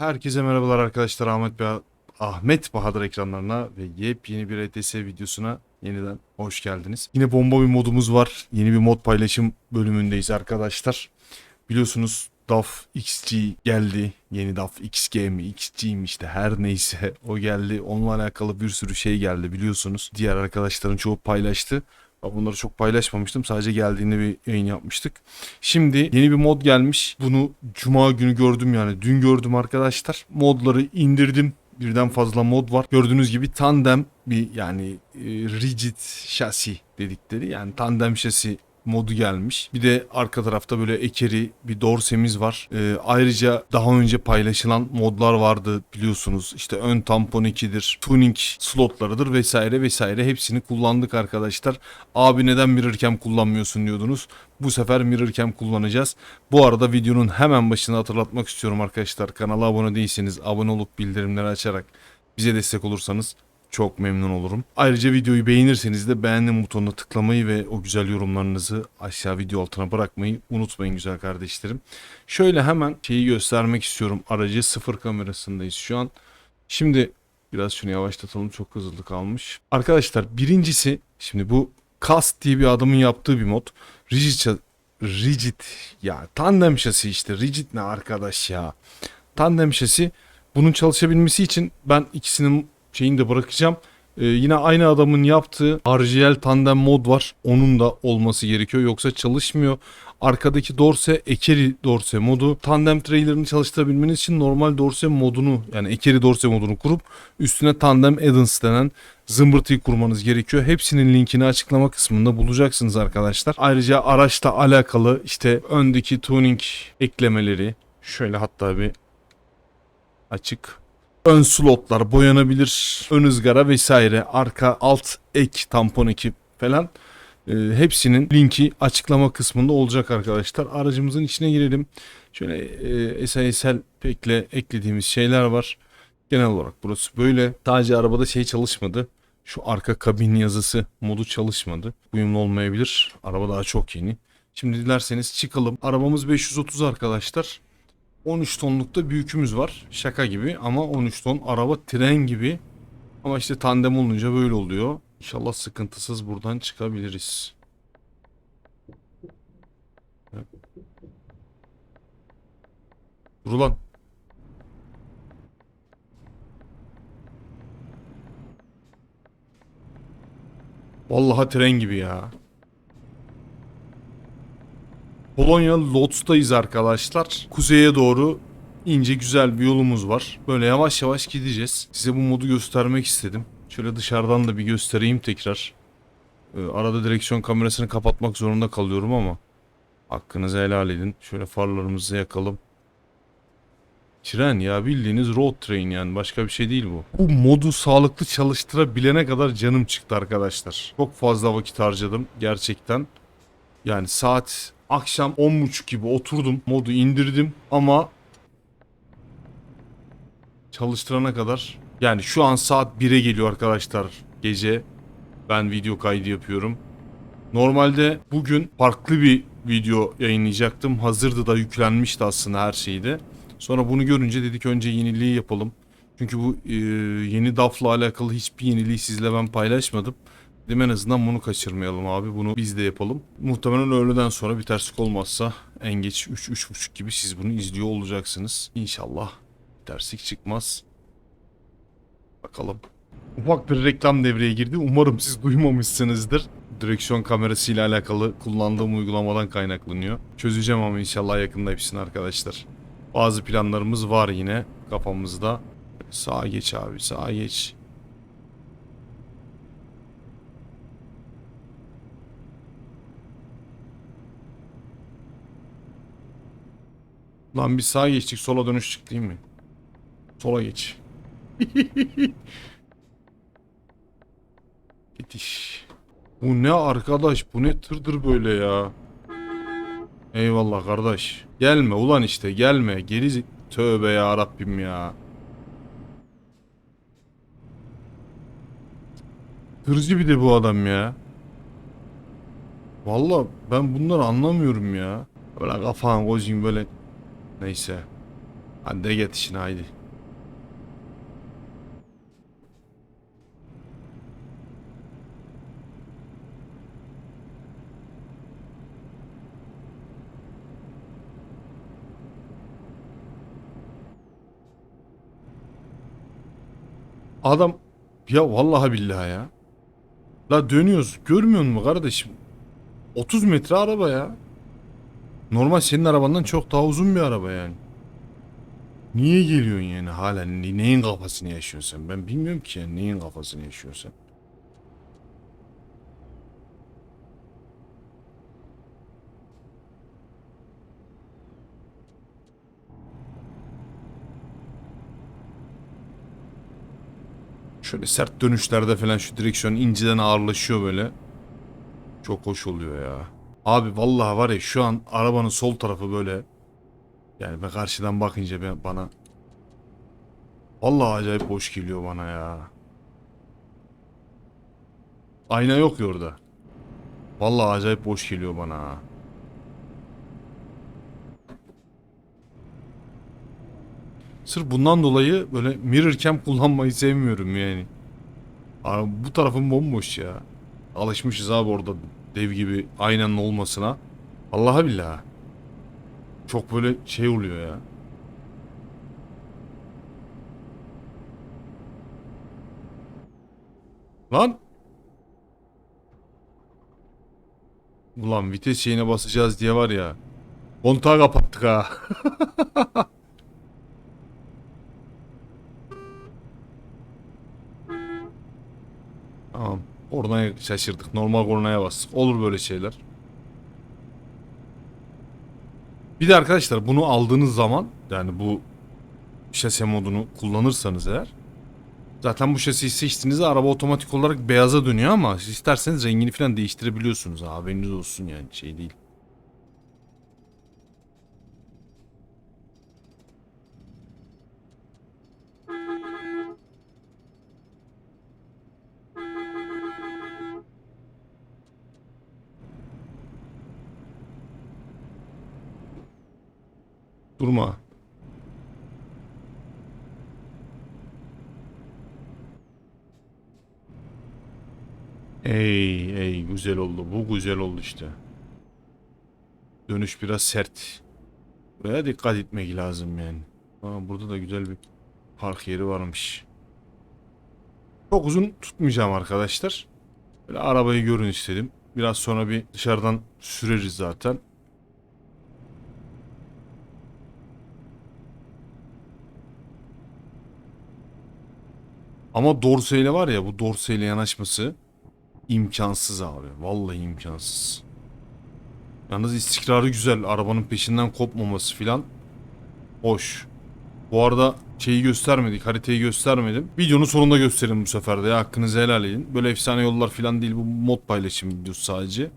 Herkese merhabalar arkadaşlar. Ahmet Bey Ahmet Bahadır ekranlarına ve yepyeni bir ETS videosuna yeniden hoş geldiniz. Yine bomba bir modumuz var. Yeni bir mod paylaşım bölümündeyiz arkadaşlar. Biliyorsunuz DAF XG geldi. Yeni DAF XG mi XG mi işte her neyse o geldi. Onunla alakalı bir sürü şey geldi biliyorsunuz. Diğer arkadaşların çoğu paylaştı. Bunları çok paylaşmamıştım. Sadece geldiğinde bir yayın yapmıştık. Şimdi yeni bir mod gelmiş. Bunu cuma günü gördüm yani. Dün gördüm arkadaşlar. Modları indirdim. Birden fazla mod var. Gördüğünüz gibi tandem bir yani e, rigid şasi dedikleri yani tandem şasi modu gelmiş. Bir de arka tarafta böyle ekeri bir dorsemiz var. Ee, ayrıca daha önce paylaşılan modlar vardı biliyorsunuz. İşte ön tampon 2'dir, tuning slotlarıdır vesaire vesaire hepsini kullandık arkadaşlar. Abi neden mirror cam kullanmıyorsun diyordunuz. Bu sefer mirror cam kullanacağız. Bu arada videonun hemen başına hatırlatmak istiyorum arkadaşlar. Kanala abone değilseniz abone olup bildirimleri açarak bize destek olursanız çok memnun olurum. Ayrıca videoyu beğenirseniz de beğendim butonuna tıklamayı ve o güzel yorumlarınızı aşağı video altına bırakmayı unutmayın güzel kardeşlerim. Şöyle hemen şeyi göstermek istiyorum. Aracı sıfır kamerasındayız şu an. Şimdi biraz şunu yavaşlatalım çok hızlı kalmış. Arkadaşlar birincisi şimdi bu Cast diye bir adamın yaptığı bir mod. Rigid, rigid ya tandem şasi işte rigid ne arkadaş ya. Tandem şasi bunun çalışabilmesi için ben ikisinin şeyini de bırakacağım. Ee, yine aynı adamın yaptığı RGL tandem mod var. Onun da olması gerekiyor. Yoksa çalışmıyor. Arkadaki Dorse Ekeri Dorse modu. Tandem trailer'ını çalıştırabilmeniz için normal Dorse modunu yani Ekeri Dorse modunu kurup üstüne Tandem Addons denen zımbırtıyı kurmanız gerekiyor. Hepsinin linkini açıklama kısmında bulacaksınız arkadaşlar. Ayrıca araçla alakalı işte öndeki tuning eklemeleri şöyle hatta bir açık ön slotlar boyanabilir, ön ızgara vesaire, arka alt ek tampon ekip falan e, hepsinin linki açıklama kısmında olacak arkadaşlar. Aracımızın içine girelim. Şöyle e, SISL pekle eklediğimiz şeyler var. Genel olarak burası böyle. Sadece arabada şey çalışmadı. Şu arka kabin yazısı modu çalışmadı. Uyumlu olmayabilir. Araba daha çok yeni. Şimdi dilerseniz çıkalım. Arabamız 530 arkadaşlar. 13 tonlukta büyükümüz var. Şaka gibi ama 13 ton araba tren gibi. Ama işte tandem olunca böyle oluyor. İnşallah sıkıntısız buradan çıkabiliriz. Dur ulan. Vallahi tren gibi ya. Polonya Lodz'tayız arkadaşlar. Kuzeye doğru ince güzel bir yolumuz var. Böyle yavaş yavaş gideceğiz. Size bu modu göstermek istedim. Şöyle dışarıdan da bir göstereyim tekrar. Ee, arada direksiyon kamerasını kapatmak zorunda kalıyorum ama hakkınızı helal edin. Şöyle farlarımızı yakalım. Tren ya bildiğiniz road train yani başka bir şey değil bu. Bu modu sağlıklı çalıştırabilene kadar canım çıktı arkadaşlar. Çok fazla vakit harcadım gerçekten. Yani saat akşam 10.30 gibi oturdum modu indirdim ama çalıştırana kadar yani şu an saat 1'e geliyor arkadaşlar gece ben video kaydı yapıyorum. Normalde bugün farklı bir video yayınlayacaktım. Hazırdı da yüklenmişti aslında her şeyde. Sonra bunu görünce dedik önce yeniliği yapalım. Çünkü bu e, yeni DAF'la alakalı hiçbir yeniliği sizle ben paylaşmadım. Dedim en azından bunu kaçırmayalım abi. Bunu biz de yapalım. Muhtemelen öğleden sonra bir terslik olmazsa en geç 3-3.30 gibi siz bunu izliyor olacaksınız. İnşallah terslik çıkmaz. Bakalım. Ufak bir reklam devreye girdi. Umarım siz duymamışsınızdır. Direksiyon kamerasıyla alakalı kullandığım uygulamadan kaynaklanıyor. Çözeceğim ama inşallah yakında hepsini arkadaşlar. Bazı planlarımız var yine kafamızda. Sağa geç abi sağa geç. Lan bir sağa geçtik sola dönüş çıktı değil mi? Sola geç. Yetiş. Bu ne arkadaş bu ne tırdır böyle ya. Eyvallah kardeş. Gelme ulan işte gelme. Geri tövbe ya Rabbim ya. Tırcı bir de bu adam ya. Vallahi ben bunları anlamıyorum ya. Böyle kafan gözün böyle. Neyse. Hadi de get işine haydi. Adam ya vallahi billahi ya. La dönüyoruz. Görmüyor musun kardeşim? 30 metre araba ya. Normal senin arabandan çok daha uzun bir araba yani. Niye geliyorsun yani hala ne- neyin kafasını yaşıyorsun sen? Ben bilmiyorum ki yani neyin kafasını yaşıyorsun sen. Şöyle sert dönüşlerde falan şu direksiyon inceden ağırlaşıyor böyle. Çok hoş oluyor ya. Abi vallahi var ya şu an arabanın sol tarafı böyle. Yani ben karşıdan bakınca ben bana Vallahi acayip boş geliyor bana ya. Ayna yok ya orada. Vallahi acayip boş geliyor bana. ha. Sırf bundan dolayı böyle mirror cam kullanmayı sevmiyorum yani. Abi bu tarafım bomboş ya. Alışmışız abi orada dev gibi aynanın olmasına. Allah'a billahi. Çok böyle şey oluyor ya. Lan. Ulan vites şeyine basacağız diye var ya. Kontağı kapattık ha. Tamam. Kornaya şaşırdık. Normal kornaya bastık. Olur böyle şeyler. Bir de arkadaşlar bunu aldığınız zaman yani bu şase modunu kullanırsanız eğer zaten bu şasiyi seçtiğinizde araba otomatik olarak beyaza dönüyor ama isterseniz rengini falan değiştirebiliyorsunuz. ha, Haberiniz olsun yani şey değil. Durma. Ey ey güzel oldu. Bu güzel oldu işte. Dönüş biraz sert. Buraya dikkat etmek lazım yani. Aa, burada da güzel bir park yeri varmış. Çok uzun tutmayacağım arkadaşlar. Böyle arabayı görün istedim. Biraz sonra bir dışarıdan süreriz zaten. Ama dorseyle var ya bu dorseyle yanaşması imkansız abi. Vallahi imkansız. Yalnız istikrarı güzel. Arabanın peşinden kopmaması filan. Hoş. Bu arada şeyi göstermedik. Haritayı göstermedim. Videonun sonunda gösterin bu sefer de. Hakkınızı helal edin. Böyle efsane yollar filan değil. Bu mod paylaşım videosu sadece.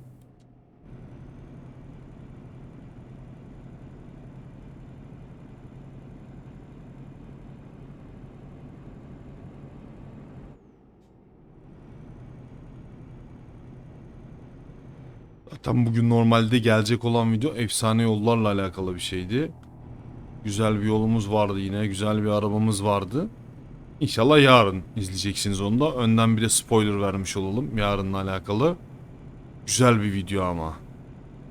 Zaten bugün normalde gelecek olan video efsane yollarla alakalı bir şeydi. Güzel bir yolumuz vardı yine. Güzel bir arabamız vardı. İnşallah yarın izleyeceksiniz onu da. Önden bir de spoiler vermiş olalım yarınla alakalı. Güzel bir video ama.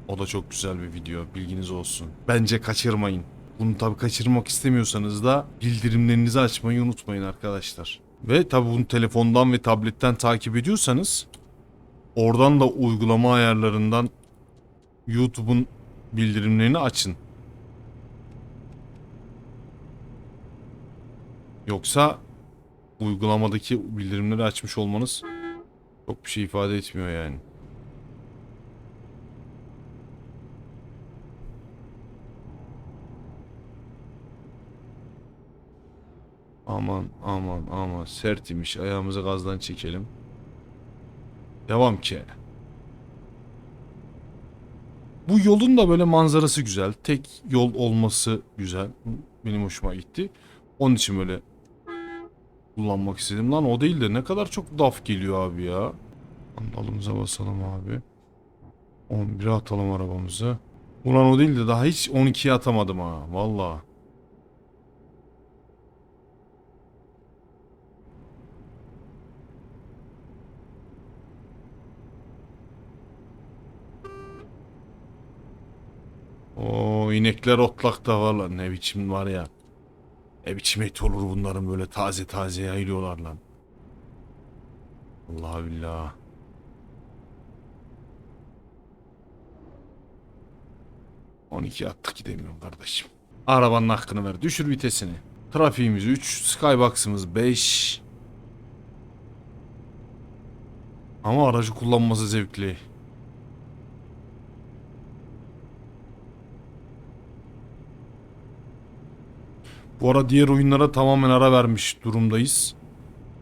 O da çok güzel bir video. Bilginiz olsun. Bence kaçırmayın. Bunu tabi kaçırmak istemiyorsanız da bildirimlerinizi açmayı unutmayın arkadaşlar. Ve tabi bunu telefondan ve tabletten takip ediyorsanız Oradan da uygulama ayarlarından YouTube'un bildirimlerini açın. Yoksa uygulamadaki bildirimleri açmış olmanız çok bir şey ifade etmiyor yani. Aman aman aman sert imiş ayağımızı gazdan çekelim. Devam ki. Bu yolun da böyle manzarası güzel. Tek yol olması güzel. Benim hoşuma gitti. Onun için böyle kullanmak istedim. Lan o değil de ne kadar çok daf geliyor abi ya. Andalımıza basalım abi. 11'e atalım arabamızı. Ulan o değil de daha hiç 12'ye atamadım ha. Valla. O inekler otlakta var lan ne biçim var ya. Ne biçim et olur bunların böyle taze taze yayılıyorlar lan. Allah billah. On iki attık gidemiyorum kardeşim. Arabanın hakkını ver. Düşür vitesini. Trafiğimiz 3, skybox'ımız 5. Ama aracı kullanması zevkli. Bu ara diğer oyunlara tamamen ara vermiş durumdayız.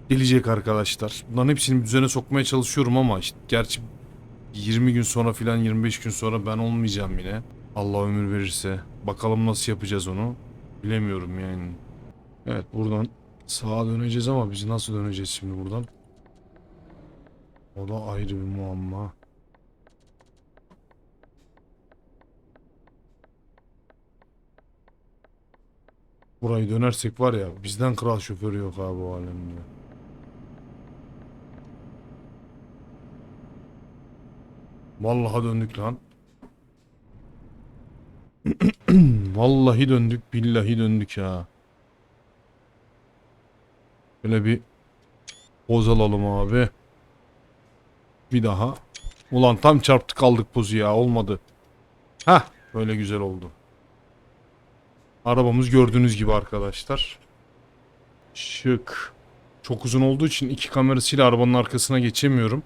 Gelecek arkadaşlar. Bunların hepsini düzene sokmaya çalışıyorum ama işte gerçi 20 gün sonra filan 25 gün sonra ben olmayacağım yine. Allah ömür verirse. Bakalım nasıl yapacağız onu. Bilemiyorum yani. Evet buradan sağa döneceğiz ama biz nasıl döneceğiz şimdi buradan? O da ayrı bir muamma. Burayı dönersek var ya bizden kral şoförü yok abi bu alemde. Vallahi döndük lan. Vallahi döndük billahi döndük ya. Böyle bir poz alalım abi. Bir daha. Ulan tam çarptık kaldık pozu ya olmadı. Hah böyle güzel oldu. Arabamız gördüğünüz gibi arkadaşlar. Şık. Çok uzun olduğu için iki kamerasıyla arabanın arkasına geçemiyorum.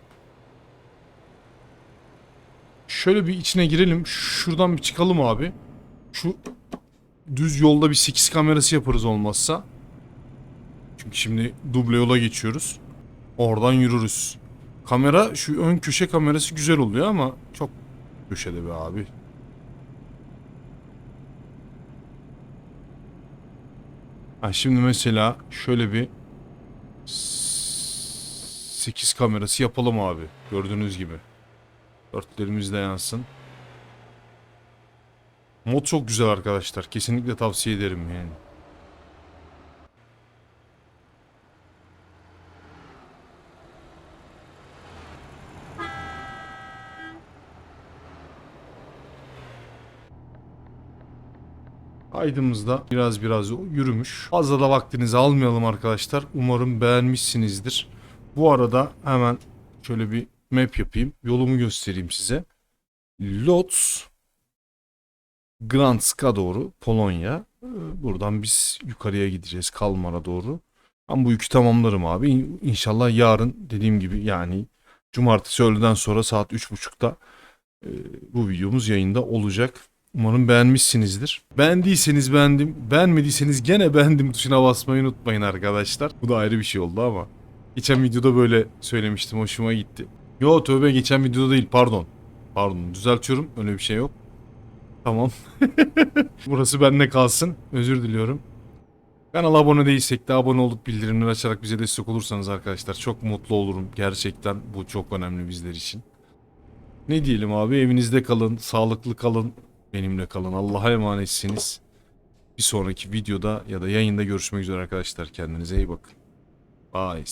Şöyle bir içine girelim. Şuradan bir çıkalım abi. Şu düz yolda bir 8 kamerası yaparız olmazsa. Çünkü şimdi duble yola geçiyoruz. Oradan yürürüz. Kamera şu ön köşe kamerası güzel oluyor ama çok köşede be abi. Ha şimdi mesela şöyle bir 8 kamerası yapalım abi. Gördüğünüz gibi. Dörtlerimiz de yansın. Mod çok güzel arkadaşlar. Kesinlikle tavsiye ederim yani. Kaydımız da biraz biraz yürümüş. Fazla da vaktinizi almayalım arkadaşlar. Umarım beğenmişsinizdir. Bu arada hemen şöyle bir map yapayım. Yolumu göstereyim size. Lodz Gdansk'a doğru Polonya. Ee, Buradan biz yukarıya gideceğiz Kalmar'a doğru. Ben bu yükü tamamlarım abi. İn- İnşallah yarın dediğim gibi yani cumartesi öğleden sonra saat 3.30'da e, bu videomuz yayında olacak. Umarım beğenmişsinizdir. Beğendiyseniz beğendim. Beğenmediyseniz gene beğendim tuşuna basmayı unutmayın arkadaşlar. Bu da ayrı bir şey oldu ama. Geçen videoda böyle söylemiştim. Hoşuma gitti. Yo tövbe geçen videoda değil pardon. Pardon düzeltiyorum. Öyle bir şey yok. Tamam. Burası bende kalsın. Özür diliyorum. Kanala abone değilsek de abone olup bildirimleri açarak bize destek olursanız arkadaşlar çok mutlu olurum. Gerçekten bu çok önemli bizler için. Ne diyelim abi evinizde kalın, sağlıklı kalın, benimle kalın. Allah'a emanetsiniz. Bir sonraki videoda ya da yayında görüşmek üzere arkadaşlar. Kendinize iyi bakın. Bye.